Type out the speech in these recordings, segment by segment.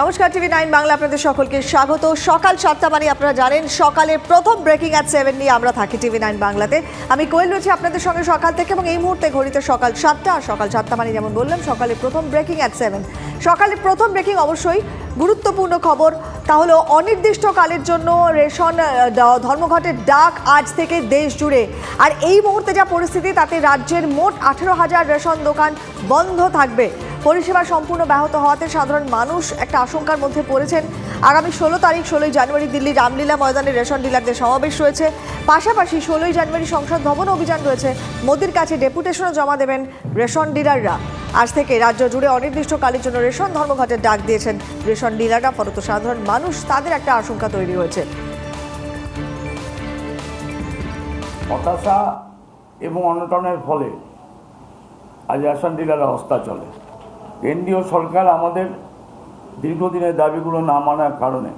নমস্কার, TV nine Bangla আপনাদের সকলকে স্বাগত। সকাল সাতটা মানে আপনারা জানেন, সকালের প্রথম ব্রেকিং অ্যাট সেভেন নিয়ে আমরা থাকি টিভি নাইন বাংলাতে। আমি কোয়েল রয়েছি আপনাদের সঙ্গে সকাল থেকে এবং এই মুহূর্তে ঘড়িতে সকাল সাতটা আর সকাল সাতটা মানে যেমন বললাম, সকালের প্রথম ব্রেকিং অ্যাট সেভেন সকালের প্রথম ব্রেকিং অবশ্যই গুরুত্বপূর্ণ খবর। তাহলে অনির্দিষ্টকালের জন্য রেশন ধর্মঘটের ডাক আজ থেকে দেশ জুড়ে। আর এই মুহূর্তে যা পরিস্থিতি, তাতে রাজ্যের মোট আঠেরো হাজার রেশন দোকান বন্ধ থাকবে। পরিষেবা সম্পূর্ণ ব্যাহত হওয়াতে সাধারণ মানুষ একটা আশঙ্কার মধ্যে পড়েছেন। আগামী ষোলো তারিখ, ষোলোই জানুয়ারি দিল্লি রামলীলা ময়দানে রেশন ডিলারদের সমাবেশ রয়েছে। পাশাপাশি ষোলোই জানুয়ারি সংসদ ভবন অভিযান রয়েছে। মোদির কাছে ডেপুটেশনও জমা দেবেন রেশন ডিলাররা। আজ থেকে রাজ্য জুড়ে অনির্দিষ্টকালের জন্য রেশন ধর্মঘটের ডাক দিয়েছেন রেশন ডিলাররা, ফলত সাধারণ মানুষ তাদের একটা আশঙ্কা তৈরি হয়েছে। হতাশা এবং অনটনের ফলে আজ রেশন ডিলারের অবস্থা চলে। কেন্দ্রীয় সরকার আমাদের দীর্ঘদিনের দাবিগুলো না মানার কারণে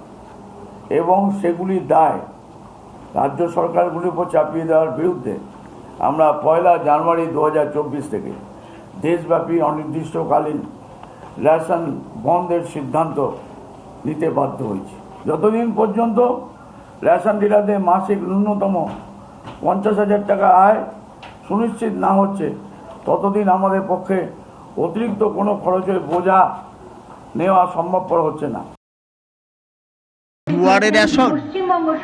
এবং সেগুলির দায় রাজ্য সরকারগুলির উপর চাপিয়ে দেওয়ার বিরুদ্ধে আমরা পয়লা জানুয়ারি দু হাজার চব্বিশ থেকে দেশব্যাপী অনির্দিষ্টকালীন রেশন বন্ধের সিদ্ধান্ত নিতে বাধ্য হয়েছি। যতদিন পর্যন্ত রেশন ডিলারদের মাসিক ন্যূনতম পঞ্চাশ হাজার টাকা আয় সুনিশ্চিত না হচ্ছে, ততদিন আমাদের পক্ষে অতিরিক্ত কোনো খরচের বোঝা নেওয়া সম্ভবপর হচ্ছে না। দুয়ারে রেশন?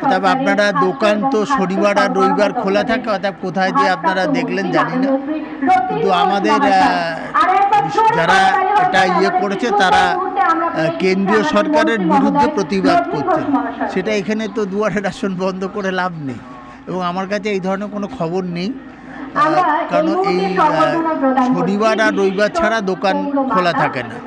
অর্থাৎ আপনারা দোকান তো শনিবার আর রবিবার খোলা থাকে অর্থাৎ কোথায় দিয়ে আপনারা দেখলেন জানি না। কিন্তু আমাদের যারা এটা ইয়ে করেছে তারা কেন্দ্রীয় সরকারের বিরুদ্ধে প্রতিবাদ করছে। সেটা এখানে তো দুয়ারে আসন বন্ধ করে লাভ নেই। এবং আমার কাছে এই ধরনের কোনো খবর নেই। কারণ এই শনিবার আর রবিবার ছাড়া দোকান খোলা থাকে না।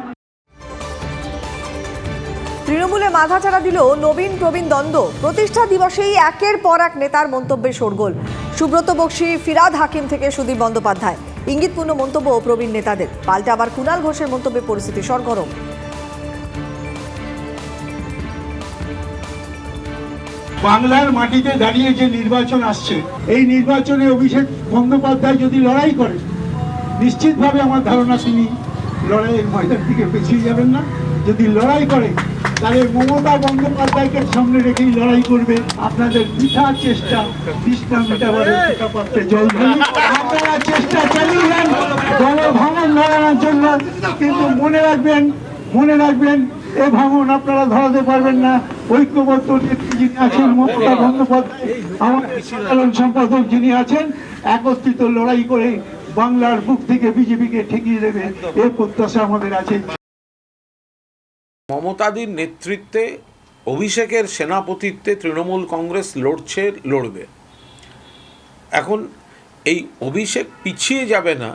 তৃণমূলে মাথাচাড়া দিল নবীন প্রবীণ দ্বন্দ্ব। প্রতিষ্ঠা দিবসেই একের পর এক নেতার মন্তব্যে শোরগোল। সুব্রত বক্সি ফিরাদ হাকিম থেকে সুদীপ বন্দ্যোপাধ্যায়। ইঙ্গিতপূর্ণ মন্তব্য প্রবীণ নেতাদের। পাল্টে আবার কুণাল ঘোষের মন্তব্যে পরিস্থিতি সরগরম। বাংলার মাটিতে দাঁড়িয়ে যে নির্বাচন আসছে, এই নির্বাচনে অভিষেক বন্দ্যোপাধ্যায় যদি লড়াই করে, নিশ্চিতভাবে আমার ধারণা তিনি লড়াইয়ের ময়দান থেকে পেছিয়ে যাবেন না। যদি লড়াই করে, তাহলে মমতা বন্দ্যোপাধ্যায়কে সামনে রেখেই লড়াই করবে আপনাদের বৃথা চেষ্টা তৃষ্ণা আপনারা চেষ্টা চালিয়ে দল ভাঙন ধরানোর জন্য। কিন্তু মনে রাখবেন মনে রাখবেন এ ভাঙন আপনারা ধরাতে পারবেন না। ঐক্যবদ্ধ নেত্রী যিনি আছেন মমতা বন্দ্যোপাধ্যায় আমার সাধারণ সম্পাদক যিনি আছেন একত্রিত লড়াই করে বাংলার বুক থেকে বিজেপিকে ঠেকিয়ে দেবে। এ প্রত্যাশা আমাদের আছে। মমতাদির নেতৃত্বে অভিষেকের সেনাপতিত্বে তৃণমূল কংগ্রেস লড়ছে লড়বে। এখন এই অভিষেক পিছিয়ে যাবে না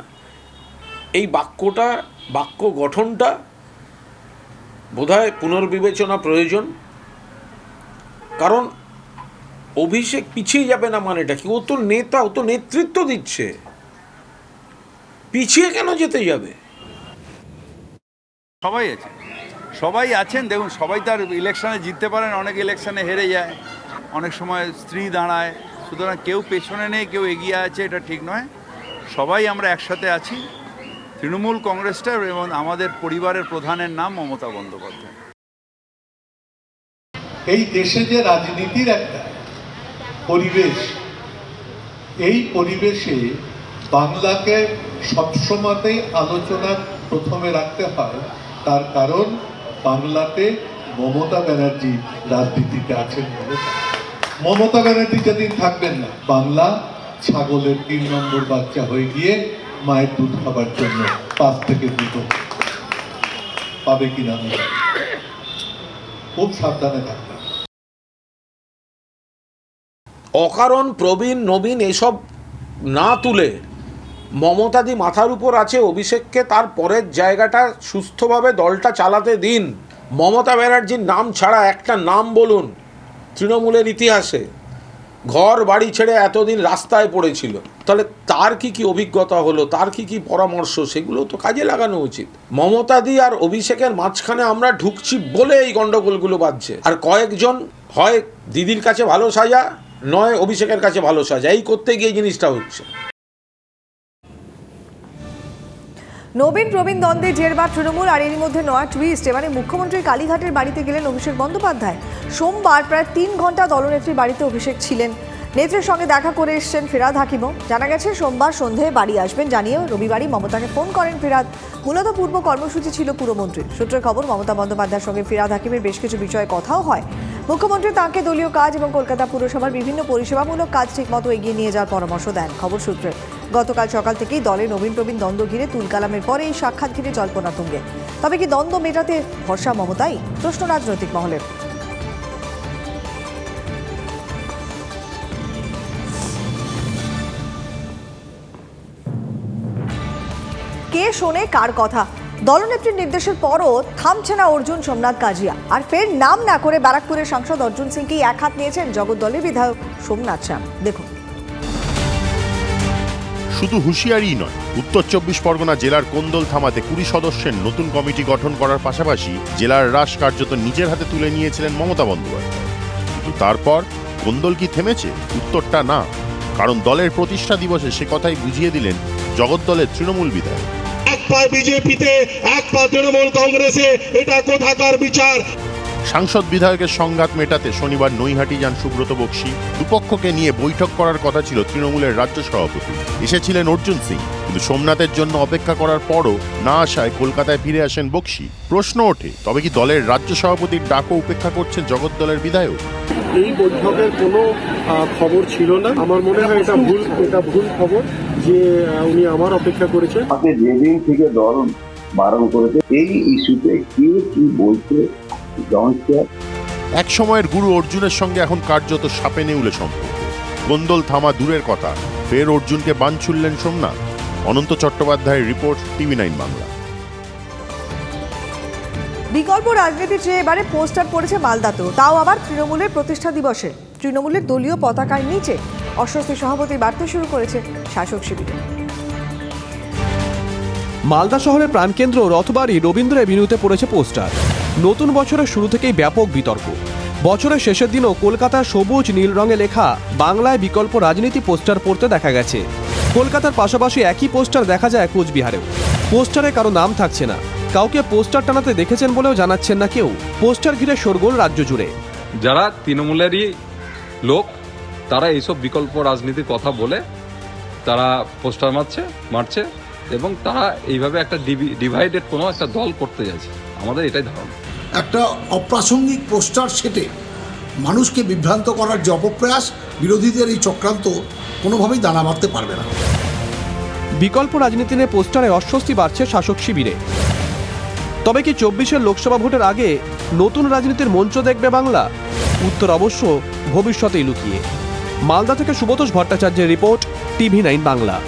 এই বাক্যটা বাক্য গঠনটা বোধহয় পুনর্বিবেচনা প্রয়োজন। কারণ অভিষেক পিছিয়ে যাবে না মানেটা কি? ও তো নেতা, ও তো নেতৃত্ব দিচ্ছে। পিছিয়ে কেন যেতে যাবে? সবাই আছে। সবাই আছেন, দেখুন, সবাই তার ইলেকশনে জিততে পারেন অনেক ইলেকশনে হেরে যায়। অনেক সময় স্ত্রী দাঁড়ায়। সুতরাং কেউ পেছনে নেই, কেউ এগিয়ে আছে, এটা ঠিক নয়। সবাই আমরা একসাথে আছি। তৃণমূল কংগ্রেসটা এবং আমাদের পরিবারের প্রধানের নাম মমতা বন্দ্যোপাধ্যায়। এই দেশে যে রাজনীতির একটা পরিবেশ, এই পরিবেশে বাংলাকে সবসময়তেই আলোচনার প্রথমে রাখতে হয়, তার কারণ বাংলাতে মমতা ব্যানার্জি রাজনীতিতে আছেন বলে। মমতা ব্যানার্জি যেদিন থাকবেন না, বাংলা ছাগলের তিন নম্বর বাচ্চা হয়ে গিয়ে মায়ের দুধ খাবার জন্য পাঁচ থেকে দুটো পাবে কিনা। খুব সাবধানে থাকতে হবে। অকারণ প্রবীণ, নবীন এসব না তুলে মমতাদি মাথার উপর আছে অভিষেককে তার পরের জায়গাটা সুস্থভাবে দলটা চালাতে দিন মমতা ব্যানার্জির নাম ছাড়া একটা নাম বলুন তৃণমূলের ইতিহাসে ঘর বাড়ি ছেড়ে এতদিন রাস্তায় পড়েছিল। তাহলে তার কি কি অভিজ্ঞতা হলো? তার কি কি পরামর্শ? সেগুলো তো কাজে লাগানো উচিত। মমতাদি আর অভিষেকের মাঝখানে আমরা ঢুকছি বলে এই গন্ডগোলগুলো বাজছে। আর কয়েকজন হয় দিদির কাছে ভালো সাজা, নয় অভিষেকের কাছে ভালো সাজা। এই করতে গিয়ে জিনিসটা হচ্ছে। নবীন প্রবীণ দ্বন্দ্বে জেরবার তৃণমূল, আর এরই মধ্যে নয়া টুইস্ট এবারে মুখ্যমন্ত্রী কালীঘাটের বাড়িতে গেলেন অভিষেক বন্দ্যোপাধ্যায়। সোমবার প্রায় তিন ঘণ্টা দলনেত্রীর বাড়িতে অভিষেক ছিলেন। নেত্রীর সঙ্গে দেখা করে এসছেন ফিরাদ হাকিমও। জানা গেছে, সোমবার সন্ধে বাড়ি আসবেন জানিয়ে রবিবারই মমতাকে ফোন করেন ফিরাদ। মূলত পূর্ব কর্মসূচি ছিল পুরমন্ত্রীর সূত্রের খবর, মমতা বন্দ্যোপাধ্যায়ের সঙ্গে ফিরাদ হাকিমের বেশ কিছু বিষয়ে কথাও হয়। মুখ্যমন্ত্রী তাঁকে দলীয় কাজ এবং কলকাতা পুরসভার বিভিন্ন পরিষেবামূলক কাজ ঠিকমতো এগিয়ে নিয়ে যাওয়ার পরামর্শ দেন। খবর সূত্রে, গতকাল সকাল থেকেই দলে নবীন প্রবীণ দ্বন্দ্ব ঘিরে তুলকালামের পরে এই সাক্ষাৎ ঘিরে জল্পনা তুঙ্গে। তবে কি দ্বন্দ্ব মেটাতে ভরসা মমতাই? প্রশ্ন রাজনৈতিক মহলের। কে শোনে কার কথা? দলনেত্রীর নির্দেশের পরও থামছে না অর্জুন, সোমনাথ কাজিয়া। আর ফের নাম না করে ব্যারাকপুরের সাংসদ অর্জুন সিংকেই এক হাত নিয়েছেন জগদ্দলের বিধায়ক সোমনাথ শ্যাম? দেখুন। শুধু হুঁশিয়ারিই নয়, উত্তর চব্বিশ পরগনা জেলার কোন্দল থামাতে কুড়ি সদস্যের নতুন কমিটি গঠন করার পাশাপাশি জেলার রাস কার্যত নিজের হাতে তুলে নিয়েছিলেন মমতা বন্দ্যোপাধ্যায়। কিন্তু তারপর কোন্দল কি থেমেছে? উত্তরটা না। কারণ দলের প্রতিষ্ঠা দিবসে সে কথাই বুঝিয়ে দিলেন জগৎ দলের তৃণমূল বিধায়ক। এক পা বিজেপিতে, এক পা তৃণমূল কংগ্রেসে, এটা কোথাকার বিচার? সাংসদ বিধায়কের সংঘাত মেটাতে শনিবার নৈহাটি যান সুব্রত বক্সি। দুপক্ষকে নিয়ে বৈঠক করার কথা ছিল তৃণমূলের রাজ্য সভাপতি। এসেছিলেন অর্জুন সিং কিন্তু সোমনাথের জন্য অপেক্ষা করার পরও না আসায় কলকাতায় ফিরে আসেন বক্সি। প্রশ্ন ওঠে তবে কি দলের রাজ্য সভাপতির ডাকও উপেক্ষা করছেন জগদ্দলের বিধায়ক? এই বৈঠকের কোনো আহ, খবর ছিল না। আমার মনে হয় এটা ভুল এটা ভুল খবর যে উনি আমার অপেক্ষা করেছেন। আমাকে যেদিন থেকে দল বারণ করেছে এই ইস্যুতে কে কি বলছে এক সময়ের গুরু অর্জুনের সঙ্গে এখন কার্যত সাপে নেউলে সম্পর্ক। গোন্দল থামা দূরের কথা। ফের অর্জুনকে বান ছুড়লেন সোমনাথ। অনন্ত চট্টোপাধ্যায়ের রিপোর্ট টিভি নাইন বাংলা। বিকল্প রাজনীতি চেয়ে এবারে পোস্টার পড়েছে মালদাতেও তাও আবার তৃণমূলের প্রতিষ্ঠা দিবসে। তৃণমূলের দলীয় পতাকার নিচে অস্বস্তি সভাপতি বাড়তে শুরু করেছে শাসক শিবিরে। মালদা শহরের প্রাণকেন্দ্র রথবাড়ি রবীন্দ্র এভিনিউতে পড়েছে পোস্টার। নতুন বছরের শুরু থেকেই ব্যাপক বিতর্ক। বছরের শেষের দিনও কলকাতার সবুজ, নীল রঙে লেখা বাংলায় বিকল্প রাজনীতি পোস্টার পড়তে দেখা গেছে। কলকাতার পাশাপাশি একই পোস্টার দেখা যায় কোচবিহারেও। পোস্টারে কারও নাম থাকছে না। কাউকে পোস্টার টানাতে দেখেছেন বলেও জানাচ্ছেন না কেউ। পোস্টার ঘিরে শোরগোল রাজ্য জুড়ে। যারা তৃণমূলেরই লোক, তারা এইসব বিকল্প রাজনীতির কথা বলে তারা পোস্টার মারছে মারছে এবং তারা এইভাবে একটা ডিভাইডেড কোনো একটা দল করতে যাচ্ছে। আমাদের এটাই ধারণা। একটা অপ্রাসঙ্গিক পোস্টার সেটে মানুষকে বিভ্রান্ত করার যে অপপ্রয়াস, বিরোধীদের এই চক্রান্ত কোনোভাবেই দানা বাঁধতে পারবে না। বিকল্প রাজনীতি নিয়ে পোস্টারে অস্বস্তি বাড়ছে শাসক শিবিরে। তবে কি চব্বিশের লোকসভা ভোটের আগে নতুন রাজনীতির মঞ্চ দেখবে বাংলা? উত্তর অবশ্য ভবিষ্যতেই লুকিয়ে। মালদা থেকে সুবতোষ ভট্টাচার্যের রিপোর্ট, টিভি নাইন বাংলা।